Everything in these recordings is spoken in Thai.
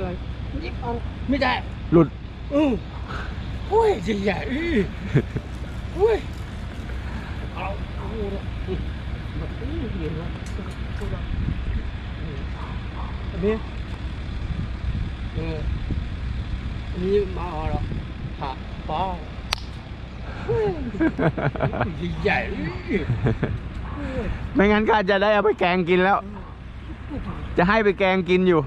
อะไรหยิบเอาไม่ได้ หลุด อือโอ้ยใหญ่ๆอื้อโอ้ยเอาเอาละอืมแบบอื้อเดี๋ยวนะอืมอันนี้เอออันนี้มาเอาละผ่าป้าโอ้ยใหญ่ๆอื้อโอ้ยไม่งั้นก็อาจจะได้เอาไปแกงกินแล้ว จะให้ไปแกงกินอยู่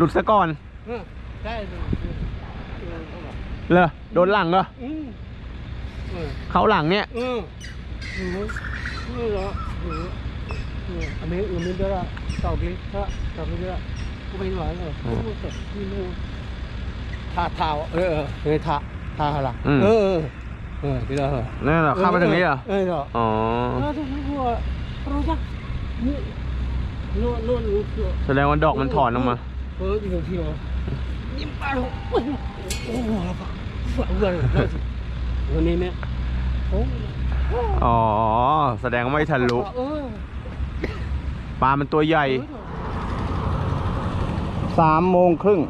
หลุดซะก่อนเออได้เลยเออเอาละเหรอโดนหลังเหรออืมเออเขาหลังเนี่ยเออหนูเออเหรอหนูเอออันนี้อันนี้เด้อเต่าดิถ้าเต่าดิเด้อกูไม่ไหวเลยกูเสร็จที่นู่นทาเท้าเออเออเออทาทาอะไรอืมเออเออเออที่เราเหรอนั่นเหรอข้ามไปถึงนี้เหรอเออเหรออ๋อเออทุกคนรู้ว่ารู้จักนี่นู่นนู่นรู้ตัวแสดงว่าดอกมันถอนออกมา เอออยู่ที่ว่ายิ้มไปโอ้โหโอ้โหฝังเลยวันนี้เนี่ยโอ้อ๋อ แสดงว่าไม่ทะลุเออปลามันตัวใหญ่ สามโมงครึ่ง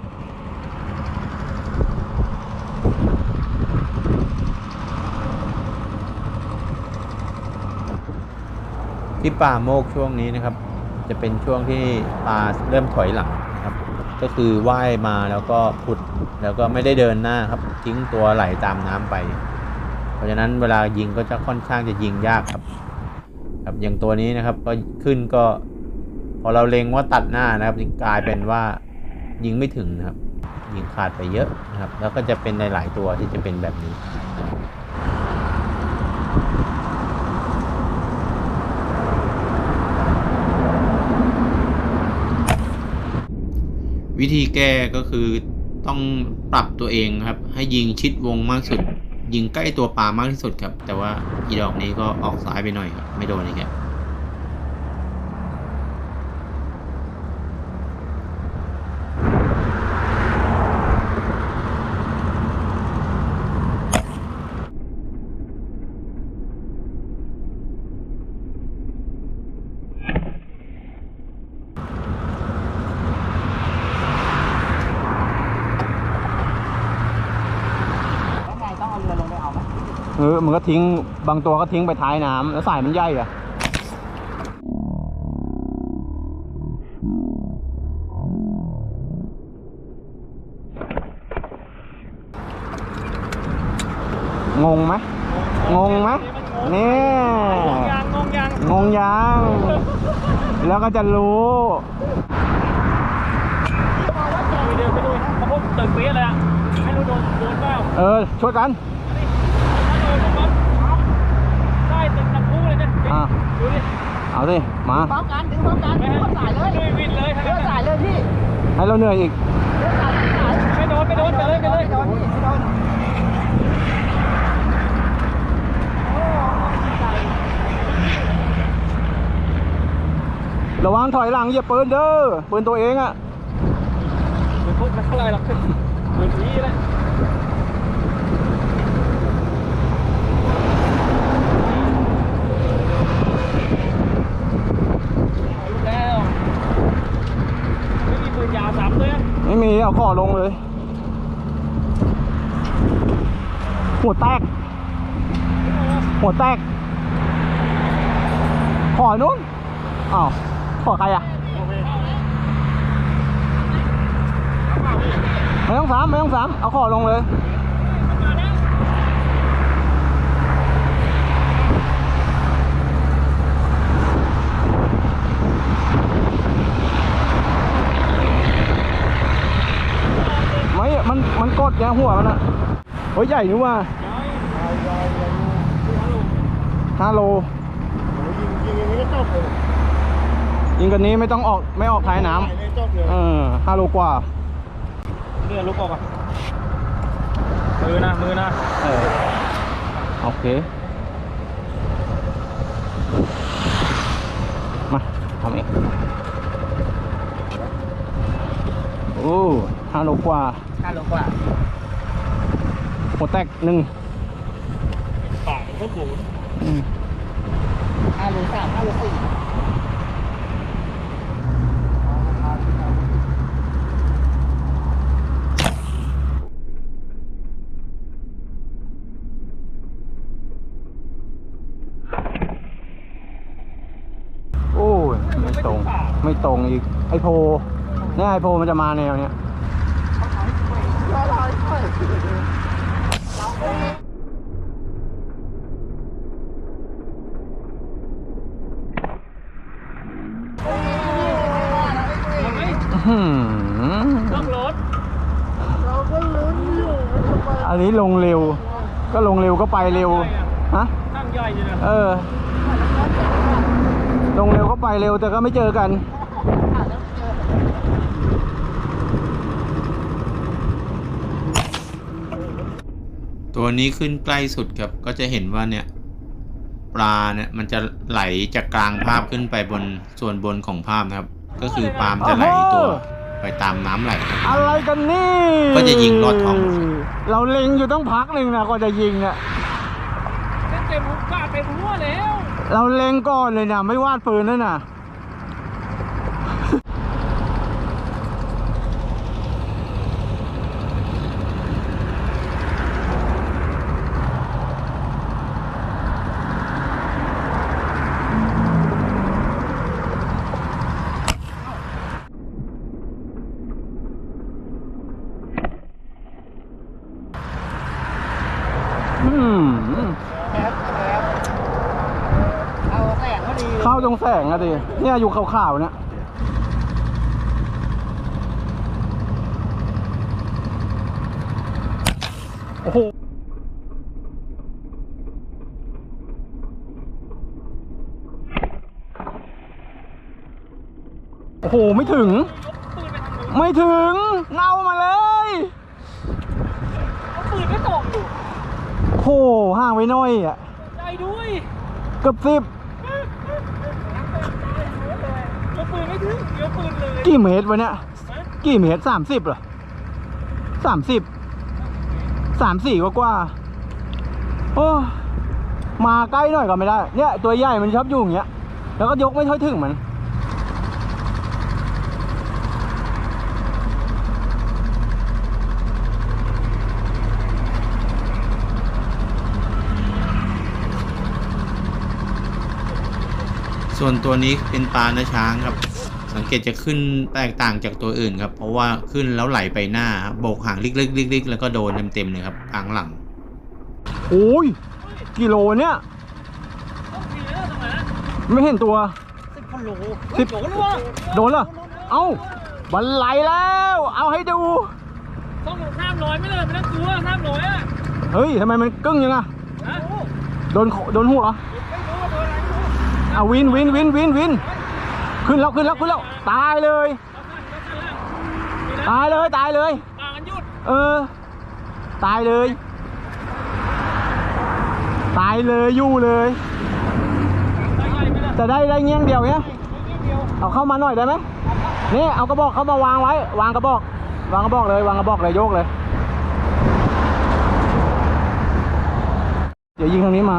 ที่ป่าโมกช่วงนี้นะครับ จะเป็นช่วงที่ปลาเริ่มถอยหลังนะครับ ก็คือว่ายมาแล้วก็ผุดแล้วก็ไม่ได้เดินหน้าครับทิ้งตัวไหลตามน้ำไป เพราะฉะนั้นเวลายิงก็จะค่อนข้างจะยิงยากครับ ครับอย่างตัวนี้นะครับก็ขึ้นก็ พอเราเล็งว่าตัดหน้านะครับกลายเป็นว่ายิงไม่ถึงนะครับ ยิงขาดไปเยอะนะครับ แล้วก็จะเป็นในหลายตัวที่จะเป็นแบบนี้ วิธีแก้ก็คือต้องปรับตัวเองครับ ให้ยิงชิดวงมากสุด ยิงใกล้ตัวปลามากที่สุดครับ แต่ว่าอีดอกนี้ก็ออกซ้ายไปหน่อยครับไม่โดนเลยครับ แล้วไงต้องเอาเรือลงไปเอาไหม เออมันก็ทิ้งบางตัวก็ทิ้งไปท้ายน้ำแล้วสายมันใหญ่อะงงไหมงงไหมนี่ยงงยางงงยังแล้วก็จะรู้ไปเดินไปดูเขาพบตึกเปี๊ยะเลยอะไม่รู้โดนโดนเปล่าเออช่วยกัน ถ้าโดนปั๊บได้ตึกน้ำพุเลยเนี่ย อะดูดิเอาสิมา พร้อมกันดึงพร้อมกันไม่ดึงให้สายเลยลุยวินเลยทั้งเลืนั้อนกสายเลยพี่ให้เราเหนื่อยอีกเลือกสายเลือกสายไม่โดนไม่โดนไปเลยไปเลยไม่โดนพี่ไม่โดนโอ้ใจระวังถอยหลังอย่าปืนเด้อปืนตัวเองอะเดี๋ยวพวกนักเท่าไรหรอกเหมือนผีเลยแล้วไม่มีปืน ยาวสามเลยไม่มีเอาขอลงเลย หัวแตก หัวแตกขอนู้นอ้าวขอใครอะไม่ต้องสามไม่ต้องสามเอาขอลงเลย ไม่มันมันกดแกหัวมันอะโอ้ยใหญ่นี่ว่าห้าโลยิงอย่างนี้ก็จบเลยยิงกันนี้ไม่ต้องออกไม่ออกท้ายน้เลยจบเลยำเออห้าโลกว่าเรือลุกออกอะมือนะมือนะเออโอเคมาทำเองโอ้ ห้าโลกว่าห้าโลกว่าโปรแตกหนึ่งสองก็บูนห้าโลสามห้าโลสี่ไม่ตรงอีกไอโพเนี่ยไอโพมันจะมาแนวเนี้ย ต้องรถเราก็ลุ้นอยู่ไปอันนี้ลงเร็ว ก็ลงเร็วก็ไปเร็ว ฮะตั้งใหญ่อยู่นะ เออ ลงเร็วก็ไปเร็วแต่ก็ไม่เจอกัน ตัวนี้ขึ้นใกล้สุดครับก็จะเห็นว่าเนี่ยปลาเนี่ยมันจะไหลจากกลางภาพขึ้นไปบนส่วนบนของภาพนะครับ ก็คือปลามนจะไหลตัวไปตามน้ำไหลอะไรกันนี่ก็จะยิงลอดท้อง เราเล็งอยู่ต้องพักหนึ่งนะก็จะยิงอะเต็มเต็มหัวกาเต็มหัวแล้ว เราเล็งก่อนเลยนะไม่วาดปืนนั่นน่ะ อืม แอบแอบเอาแสงก็ดี เข้าต รงแสงอะดิ เนี่ยอยู่ขาวๆเนี่ย โอ้โหโอ้โห ไม่ถึงปืนไปทางนู้นไม่ถึงเงามาเลยเอาปืนไม่ตกอยู่โอ้โหห่างไว้หน้อยอะ ใจด้วย เกือบสิบ เดี๋ยวปืนเลยกี่เมตรวะเนี่ย กี่เมตรสามสิบเหรอสามสิบสามสี่กว่ากว่าโอ้มาใกล้หน่อยก็ไม่ได้ เนี่ยตัวใหญ่มันชอบอยู่อย่างเงี้ย แล้วก็ยกไม่ค่อยถึงมันส่วนตัวนี้เป็นปลาเนื้อช้างครับ สังเกตจะขึ้นแตกต่างจากตัวอื่นครับ เพราะว่าขึ้นแล้วไหลไปหน้าครับโบกหางลิกๆๆๆแล้วก็โดนเต็มๆเลยครับกลางหลังโอ้ยกิโลเนี่ยต้องมีแล้วตรงไหนนะไม่เห็นตัวสิบพันโลสิบโหลหรือวะโดนเหรอเอ้าบันไหลแล้ว เอาให้ดูต้องข้ามร้อยไม่เลยไม่ต้องกลัวข้ามร้อยอะเฮ้ยทำไมมันกึ้งยังอะฮะโดนขโดนหัวเหรอไม่รู้ว่าโดนอะไรไม่รู้เอาวินวินวินวินวิน ขึ้นแล้วขึ้นแล้วขึ้นแล้วตายเลย ตายเลยตายเลย ปากันหยุดเออ ตายเลย ตายเลยอยู่เลย ไปใหญ่ไปเลยจะได้ได้เงี้ยงเดียวเนี้ยนิดเดียวเอาเข้ามาหน่อยได้ไหมนี่เอากระบอกเข้ามาวางไว้ วางกระบอก วางกระบอกเลยวางกระบอกเลยโยกเลย เดี๋ยวยิงทางนี้มา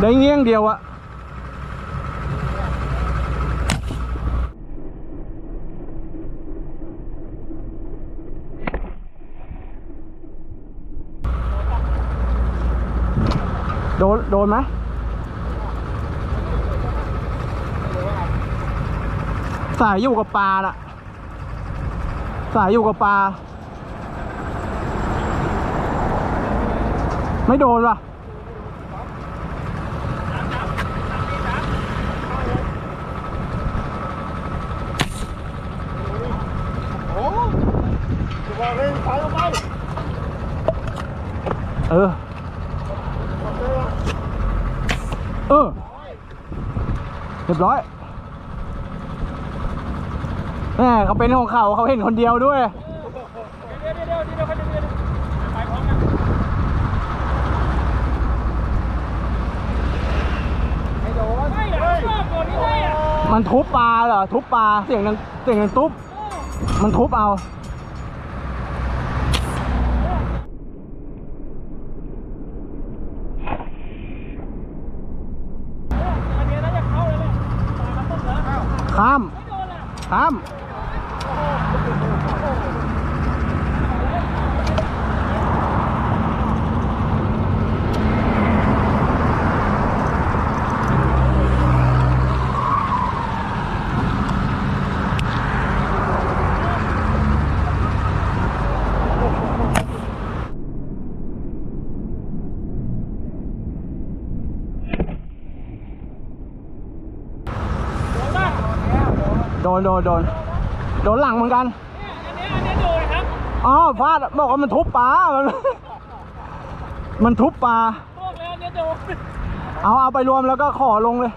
ได้เงี้ยงเดียวอะโดน โดนไหมสายอยู่กับปลาน่ะสายอยู่กับปลา ไม่โดนว่ะ โอ้จะบอกเลยถอยออกไป เออ เออ เรียบร้อยแหมเขาเป็นของเขาเขาเห็นคนเดียวด้วยมันไม่โดนไม่อะชอบตัวนี้ได้อะมันทุบปลาเหรอ ทุบปลา เสียงดังเสียงดังตุ๊บ มันทุบเอา อันนี้น่าจะเข้าเลยแหละปากันต้นแล้ว ข้ามข้าม เดนโดนโดนโดนหลังเหมือนกันอันนี้อันนี้โดนครับอ๋อพลาดบอกว่ามันทุบปลา มัน มันทุบปลาเอาเอาไปรวมแล้วก็ขอลงเลย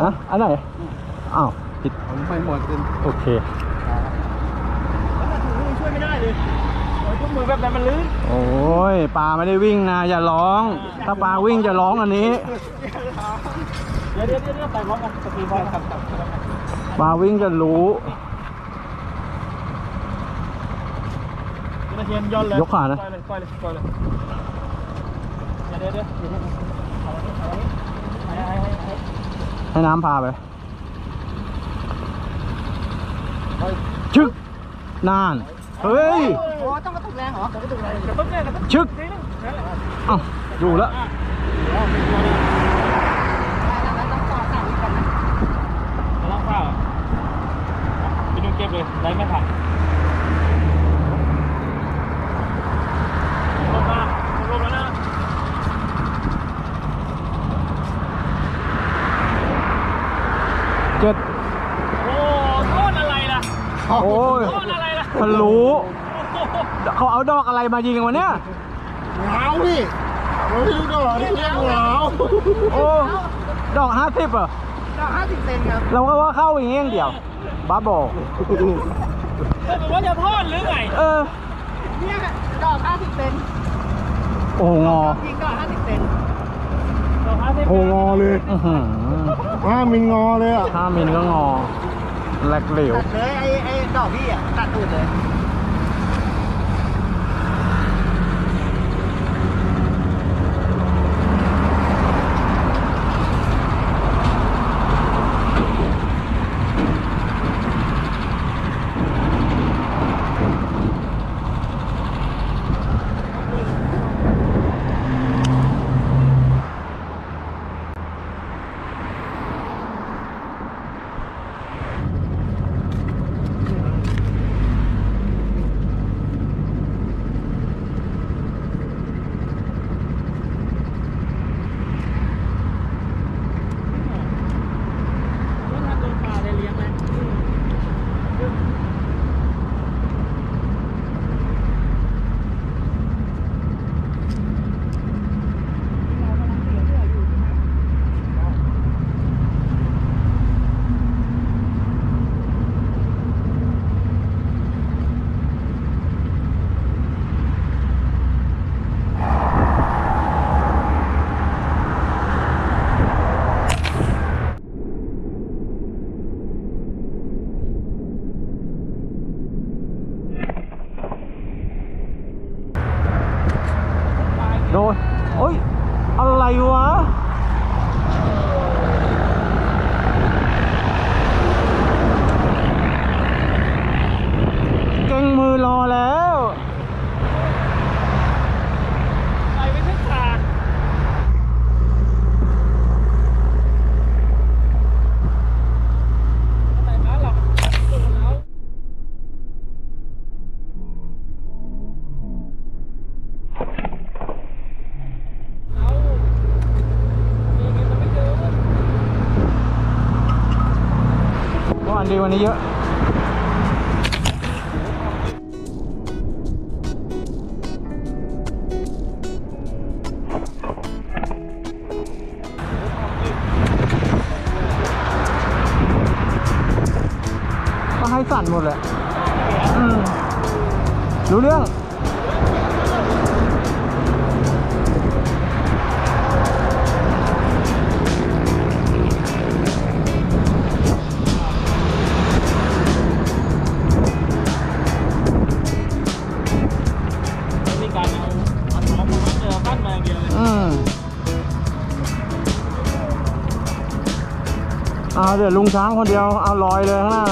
อะอันไหนอ้าวผิดผมไปหมดเป็นโอเคช่วยไม่ได้เลยยกมือแบบนั้นมันลื่นโอ้ยปลาไม่ได้วิ่งนะอย่าร้อง ถ้าปลาวิ่งจะร้องอันนี้เดี๋ยวเดี๋ยวเดี๋ยวไปพร้อมกันสกีบอลครั บครับครับปลาวิ่งจะรู้กระเทียมย่อนเลยยกขานะปล่อยเลยปล่อยเลยปล่อยเลยเดี๋ยวเดี๋ยวเดี๋ยวเดี๋ยวเดี๋ยวเอาไว้เอาไว้ให้ให้ให้ให้ให้น้ำพาไปชึกนาน เฮ้ยโอ้ต้องกระตุกแรงเหรอกระตุกแรงเดี๋ยวเพิ่งเนี่ยเดี๋ยวเพิ่งชึกนิดนึงนั่นแหละเอ้าอยู่แล้ว อะ ต้องต่อสายอีกกันนะ เอาล่างข้าว ไปดูเก็บเลยได้ไม่ผ่านลงมาลงแล้วนะเจ็ดโอ้โทษอะไรล่ะโอ้ยโทษอะไรล่ะทะลุโอ้โหเขาเอาดอกอะไรมายิงกันวะเนี่ยเหงาพี่เราไม่รู้ดอกนี่เรียกเหงาโอ้ดอกห้าสิบเหรอดอกห้าสิบเซนครับเราก็ว่าเข้าอย่างเงี้ยอย่างเดียว บ้าบอก็เป็นว่าจะทอดหรือไงเออ เนี่ยดอกห้าสิบเซนโอ้โหงอยิงดอกห้าสิบเซนดอกห้าสิบโอ้งอเลยอื้อหือห้ามิลงอเลยอะห้ามิลก็งอแหลกเหลว ตัดเลยไอ้ไอ้ดอกพี่อะตัดตูดเลย วันดีวันนี้เยอะ เดี๋ยวลุงช้างคนเดียว เอาลอยเลยข้างหน้า